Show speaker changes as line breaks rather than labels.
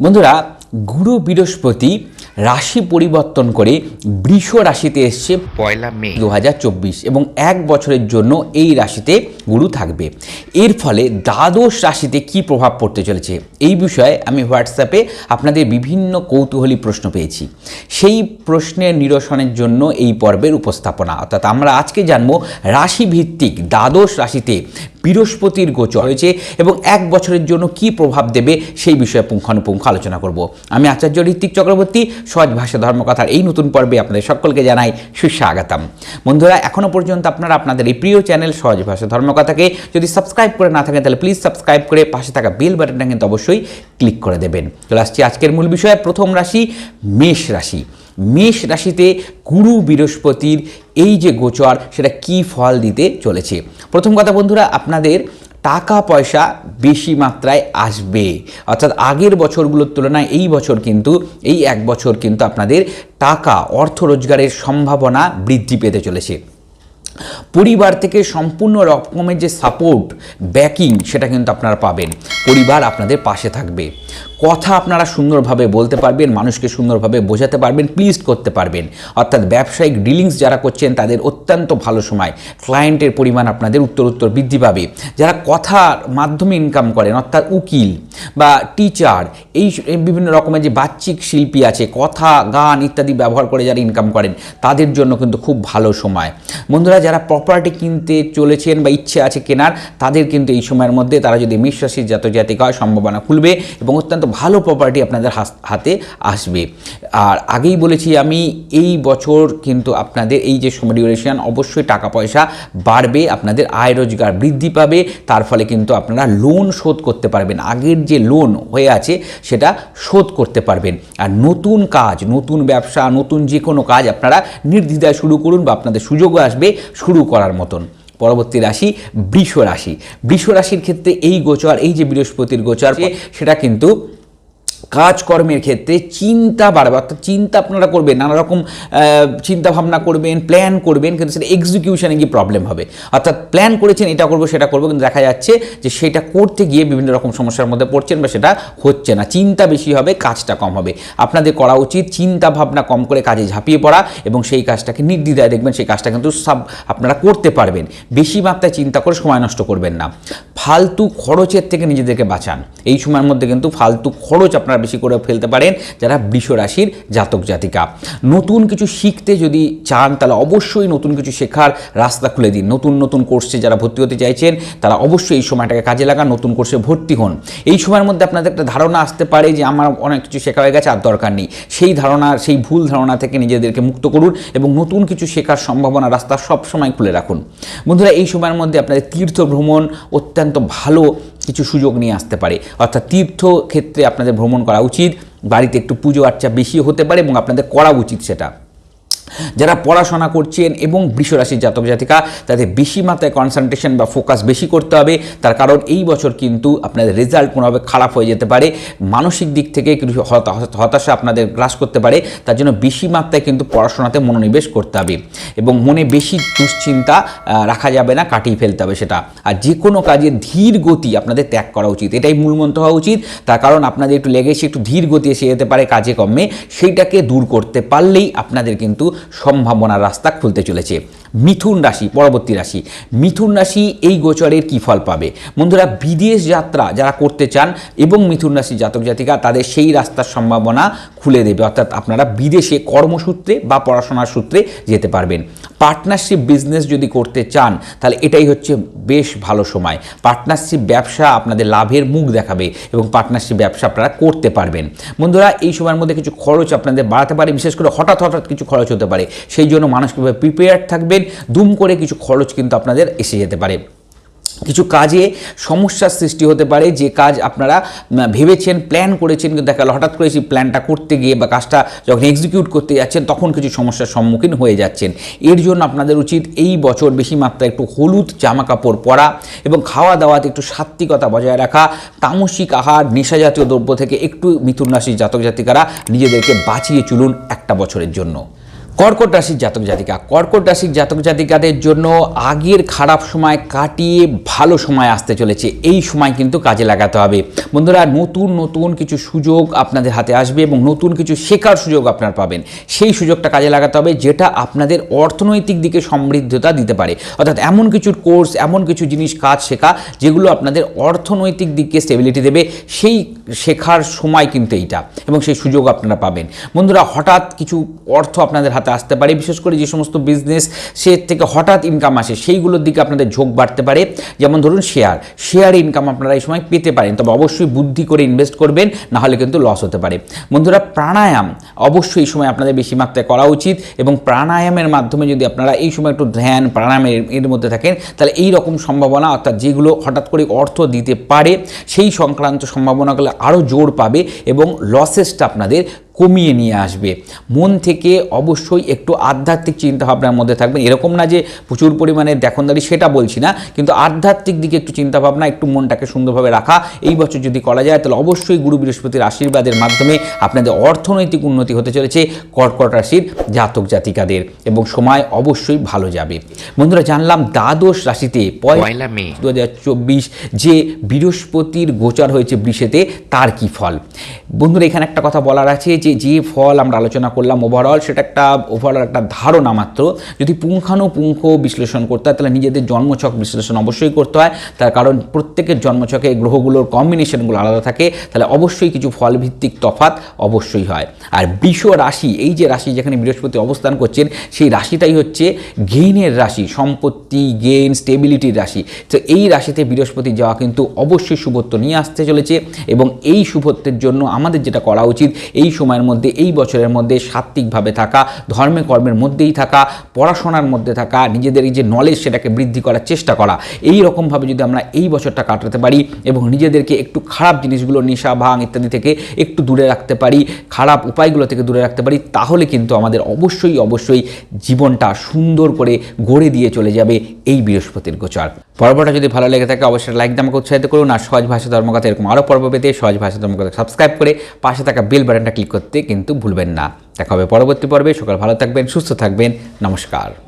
বন্ধুরা গুরু বৃহস্পতি রাশি পরিবর্তন করে বৃষ রাশিতে এসছে
পয়লা মে।
দু হাজার চব্বিশ এবং এক বছরের জন্য এই রাশিতে গুরু থাকবে। এর ফলে দ্বাদশ রাশিতে কি প্রভাব পড়তে চলেছে? এই বিষয়ে আমি হোয়াটসঅ্যাপে আপনাদের বিভিন্ন কৌতূহলী প্রশ্ন পেয়েছি। সেই প্রশ্নের নিরসনের জন্য এই পর্বের উপস্থাপনা। অর্থাৎ আমরা আজকে জানব রাশিভিত্তিক দ্বাদশ রাশিতে বৃহস্পতির গোচর হয়েছে এবং এক বছরের জন্য কি প্রভাব দেবে সেই বিষয়ে পুঙ্খানুপুঙ্খ আলোচনা করব। আমি আচার্য ঋত্বিক চক্রবর্তী, সহজ ভাষা ধর্মকথার এই নতুন পর্বে আপনাদের সকলকে জানাই সুস্বাগতম। বন্ধুরা এখনও পর্যন্ত আপনারা আপনাদের এই প্রিয় চ্যানেল সহজ ভাষা ধর্মকথাকে যদি সাবস্ক্রাইব করে না থাকেন, তাহলে প্লিজ সাবস্ক্রাইব করে পাশে থাকা বেল বাটনটা কিন্তু অবশ্যই ক্লিক করে দেবেন। চলে আসছি আজকের মূল বিষয়ে, প্রথম রাশি মেষ রাশি। মেষ রাশিতে গুরু বৃহস্পতির এই যে গোচর, সেটা কি ফল দিতে চলেছে? প্রথম কথা বন্ধুরা, আপনাদের টাকা পয়সা বেশি মাত্রায় আসবে। অর্থাৎ আগের বছরগুলোর তুলনায় এই বছর কিন্তু, এই এক বছর কিন্তু আপনাদের টাকা, অর্থ রোজগারের সম্ভাবনা বৃদ্ধি পেতে চলেছে। পরিবার থেকে সম্পূর্ণ রকমের যে সাপোর্ট ব্যাকিং সেটা কিন্তু আপনারা পাবেন। পরিবার আপনাদের পাশে থাকবে। কথা আপনারা সুন্দরভাবে বলতে পারবেন, মানুষকে সুন্দরভাবে বোঝাতে পারবেন প্লিজ করতে পারবেন। অর্থাৎ ব্যবসায়িক ডিলিংস যারা করছেন, তাদের অত্যন্ত ভালো সময়। ক্লায়েন্টের পরিমাণ আপনাদের উত্তর উত্তর বৃদ্ধি পাবে। যারা কথার মাধ্যমে ইনকাম করেন, অর্থাৎ উকিল বা টিচার এই বিভিন্ন রকমের যে বাহ্যিক শিল্পী আছে, কথা, গান ইত্যাদি ব্যবহার করে যারা ইনকাম করেন, তাদের জন্য কিন্তু খুব ভালো সময়। বন্ধুরা, যারা প্রপার্টি কিনতে চলেছেন বা ইচ্ছে আছে কেনার, তাদের কিন্তু এই সময়ের মধ্যে তারা যদি মেষ রাশির জাতক হয়, সম্ভাবনা খুলবে এবং অত্যন্ত ভালো প্রপার্টি আপনাদের হাতে আসবে। আর আগেই বলেছি আমি, এই বছর কিন্তু আপনাদের এই যে ডিউরেশন অবশ্যই টাকা পয়সা বাড়বে, আপনাদের আয় রোজগার বৃদ্ধি পাবে, তার ফলে কিন্তু আপনারা লোন শোধ করতে পারবেন। আগের যে লোন হয়ে আছে, সেটা শোধ করতে পারবেন। আর নতুন কাজ, নতুন ব্যবসা, নতুন যে কোনো কাজ আপনারা নির্দ্বিধায় শুরু করুন বা আপনাদের সুযোগও আসবে শুরু করার মতন। পরবর্তী রাশি বৃষ রাশি। বৃষ রাশির ক্ষেত্রে এই গোচর এই যে বৃহস্পতির গোচর সেটা কিন্তু কাজকর্মের ক্ষেত্রে চিন্তা বাড়বে, অর্থাৎ চিন্তা আপনারা করবেন, নানা রকম চিন্তা ভাবনা করবেন প্ল্যান করবেন, কিন্তু সেটা এক্সিকিউশনে গিয়ে প্রবলেম হবে। অর্থাৎ প্ল্যান করেছেন, এটা করব, সেটা করব, কিন্তু দেখা যাচ্ছে যে সেটা করতে গিয়ে বিভিন্ন রকম সমস্যার মধ্যে পড়ছেন বা সেটা হচ্ছে না। চিন্তা বেশি হবে, কাজটা কম হবে। আপনাদের করা উচিত চিন্তা ভাবনা কম করে কাজে ঝাঁপিয়ে পড়া এবং সেই কাজটাকে নির্দ্বিধায় দেখবেন, সেই কাজটা কিন্তু সব আপনারা করতে পারবেন। বেশি মাত্রায় চিন্তা করে সময় নষ্ট করবেন না। ফালতু খরচের থেকে নিজেদেরকে বাঁচান। এই সময়ের মধ্যে কিন্তু ফালতু খরচ আপনারা বেশি করে ফেলতে পারেন যারা বৃষ রাশির জাতক জাতিকা। নতুন কিছু শিখতে যদি চান, তাহলে অবশ্যই নতুন কিছু শেখার রাস্তা খুলে দিন। নতুন নতুন কোর্সে যারা ভর্তি হতে চাইছেন, তারা অবশ্যই এই সময়টাকে কাজে লাগান, নতুন কোর্সে ভর্তি হন। এই সময়ের মধ্যে আপনাদের একটা ধারণা আসতে পারে যে আমার অনেক কিছু শেখা হয়ে গেছে, আর দরকার নেই। সেই ধারণা, সেই ভুল ধারণা থেকে নিজেদেরকে মুক্ত করুন এবং নতুন কিছু শেখার সম্ভাবনা রাস্তা সব সময় খুলে রাখুন। বন্ধুরা, এই সময়ের মধ্যে আপনাদের তীর্থ ভ্রমণ অত্যন্ত ভালো কিছু সুযোগ নিয়ে আসতে পারে। অর্থাৎ তীর্থ ক্ষেত্রে আপনাদের ভ্রমণ করা উচিত। বাড়িতে একটু পুজো আর্চা বেশি হতে পারে এবং আপনাদের করা উচিত সেটা। যারা পড়াশোনা করছেন এবং বৃষরাশির জাতক জাতিকা, তাদের বেশি মাত্রায় কনসেন্ট্রেশন বা ফোকাস বেশি করতে হবে। তার কারণ এই বছর কিন্তু আপনাদের রেজাল্ট কোনোভাবে খারাপ হয়ে যেতে পারে। মানসিক দিক থেকে কিছু হতাশা আপনাদের গ্রাস করতে পারে। তার জন্য বেশি মাত্রায় কিন্তু পড়াশোনাতে মনোনিবেশ করতে হবে এবং মনে বেশি দুশ্চিন্তা রাখা যাবে না, কাটিয়ে ফেলতে হবে সেটা। আর যে কোনো কাজে ধীর গতি আপনাদের ত্যাগ করা উচিত। এটাই মূল মন্ত্র হওয়া উচিত। তার কারণ আপনাদের একটু লেগেছে একটু ধীর গতি এসে যেতে পারে কাজে কমে সেইটাকে দূর করতে পারলেই আপনাদের কিন্তু সম্ভাবনার রাস্তা খুলতে চলেছে। মিথুন রাশি, পরবর্তী রাশি। মিথুন রাশি এই গোচরের কী ফল পাবে? বন্ধুরা, বিদেশ যাত্রা যারা করতে চান এবং মিথুন রাশি জাতক জাতিকা, তাদের সেই রাস্তার সম্ভাবনা খুলে দেবে। অর্থাৎ আপনারা বিদেশে কর্মসূত্রে বা পড়াশোনার সূত্রে যেতে পারবেন। পার্টনারশিপ বিজনেস যদি করতে চান, তাহলে এটাই হচ্ছে বেশ ভালো সময়। পার্টনারশিপ ব্যবসা আপনাদের লাভের মুখ দেখাবে এবং পার্টনারশিপ ব্যবসা আপনারা করতে পারবেন। বন্ধুরা, এই সময়ের মধ্যে কিছু খরচ আপনাদের বাড়াতে পারে। বিশেষ করে হঠাৎ হঠাৎ কিছু খরচ হতে পারে। সেই জন্য মানসিকভাবে প্রিপেয়ার থাকবেন, দুম করে কিছু খরচ কিন্তু আপনাদের এসে যেতে পারে। কিছু কাজে সমস্যার সৃষ্টি হতে পারে, যে কাজ আপনারা ভেবেছেন প্ল্যান করেছেন, কিন্তু দেখা হঠাৎ করে সেই প্ল্যানটা করতে গিয়ে বা কাজটা যখন এক্সিকিউট করতে যাচ্ছেন, তখন কিছু সমস্যার সম্মুখীন হয়ে যাচ্ছেন। এর জন্য আপনাদের উচিত এই বছর বেশি মাত্রায় একটু হলুদ জামা কাপড় পরা এবং খাওয়া দাওয়াতে একটু সাত্বিকতা বজায় রাখা, তামসিক আহার নেশা জাতীয় দ্রব্য থেকে একটু মিথুন রাশির জাতক জাতিকারা নিজেদেরকে বাঁচিয়ে চলুন একটা বছরের জন্য। কর্কট রাশির জাতক জাতিকা। কর্কট রাশির জাতক জাতিকাদের জন্য আগের খারাপ সময় কাটিয়ে ভালো সময় আসতে চলেছে। এই সময় কিন্তু কাজে লাগাতে হবে। বন্ধুরা, নতুন নতুন কিছু সুযোগ আপনাদের হাতে আসবে এবং নতুন কিছু শেখার সুযোগ আপনারা পাবেন। সেই সুযোগটা কাজে লাগাতে হবে যেটা আপনাদের অর্থনৈতিক দিকে সমৃদ্ধতা দিতে পারে। অর্থাৎ এমন কিছু কোর্স, এমন কিছু জিনিস, কাজ শেখা যেগুলো আপনাদের অর্থনৈতিক দিকে স্টেবিলিটি দেবে। সেই শেখার সময় কিন্তু এইটা এবং সেই সুযোগ আপনারা পাবেন। বন্ধুরা, হঠাৎ কিছু অর্থ আপনাদের হাতে আসতে পারে। বিশেষ করে যে সমস্ত বিজনেস সে থেকে হঠাৎ ইনকাম আসে, সেইগুলোর দিকে আপনাদের ঝোঁক বাড়তে পারে। যেমন ধরুন শেয়ার শেয়ার ইনকাম আপনারা এই সময় পেতে পারেন। তবে অবশ্যই বুদ্ধি করে ইনভেস্ট করবেন না হলে কিন্তু লস হতে পারে। বন্ধুরা, প্রাণায়াম অবশ্যই এই সময় আপনাদের বেশি মাত্রায় করা উচিত এবং প্রাণায়ামের মাধ্যমে যদি আপনারা এই সময় একটু ধ্যান, প্রাণায়ামের এর মধ্যে থাকেন, তাহলে এই রকম সম্ভাবনা, অর্থাৎ যেগুলো হঠাৎ করে অর্থ দিতে পারে, সেই সংক্রান্ত সম্ভাবনাগুলো আরও জোর পাবে এবং লসেসটা আপনাদের কমিয়ে নিয়ে আসবে। মন থেকে অবশ্যই একটু আধ্যাত্মিক চিন্তাভাবনার মধ্যে থাকবেন। এরকম না যে প্রচুর পরিমাণে দেখনদারি সেটা বলছি না। কিন্তু আধ্যাত্মিক দিকে একটু চিন্তাভাবনা একটু মনটাকে সুন্দরভাবে রাখা। এই বছর যদি করা যায় তাহলে অবশ্যই গুরু বৃহস্পতির আশীর্বাদের মাধ্যমে আপনাদের অর্থনৈতিক উন্নতি হতে চলেছে কর্কট রাশির জাতক জাতিকাদের। এবং সময় অবশ্যই ভালো যাবে। বন্ধুরা জানলাম দ্বাদশ রাশিতে
পয়লা মে।
দু হাজার চব্বিশ যে বৃহস্পতির গোচর হয়েছে বৃষেতে তার কি ফল? বন্ধুরা এখানে একটা কথা বলার আছে যে যে ফল আমরা আলোচনা করলাম ওভারঅল সেটা একটা ওভারঅল একটা ধারণা মাত্র। যদি পুঙ্খানুপুঙ্খ বিশ্লেষণ করতে হয়, তাহলে নিজেদের জন্মছক বিশ্লেষণ অবশ্যই করতে হয়। তার কারণ প্রত্যেকের জন্মছকে গ্রহগুলোর কম্বিনেশনগুলো আলাদা থাকে, তাহলে অবশ্যই কিছু ফলভিত্তিক তফাত অবশ্যই হয়। আর বৃষ রাশি, এই যে রাশি যেখানে বৃহস্পতি অবস্থান করছেন, সেই রাশিটাই হচ্ছে গেইনের রাশি, সম্পত্তি গেইন স্টেবিলিটির রাশি। তো এই রাশিতে বৃহস্পতি যাওয়া কিন্তু অবশ্যই শুভত্ব নিয়ে আসতে চলেছে এবং এই শুভত্বের জন্য আমাদের যেটা করা উচিত, এই সময়ের মধ্যে, এই বছরের মধ্যে সাত্ত্বিকভাবে থাকা, ধর্মে কর্মের মধ্যেই থাকা, পড়াশোনার মধ্যে থাকা, নিজেদের এই যে নলেজ সেটাকে বৃদ্ধি করার চেষ্টা করা, এই রকমভাবে যদি আমরা এই বছরটা কাটাতে পারি এবং নিজেদেরকে একটু খারাপ জিনিসগুলো, নেশা, ভাঙ ইত্যাদি থেকে একটু দূরে রাখতে পারি, খারাপ উপায়গুলো থেকে দূরে রাখতে পারি, তাহলে কিন্তু আমাদের অবশ্যই অবশ্যই জীবনটা সুন্দর করে গড়ে দিয়ে চলে যাবে এই বৃহস্পতির গোচর। পর্বটা যদি ভালো লেগে থাকে, অবশ্যই লাইক দিয়ে আমাকে উৎসাহিত করুন, আর সহজ ভাষা ধর্মকথা এরকম আরও পর্ব পেতে সহজ ভাষা ধর্মকথা সাবস্ক্রাইব করে পাশে থাকা বেল বাটনটা ক্লিক করতে কিন্তু ভুলবেন না। দেখা হবে পরবর্তী পর্বে। সকাল ভালো থাকবেন সুস্থ থাকবেন। নমস্কার।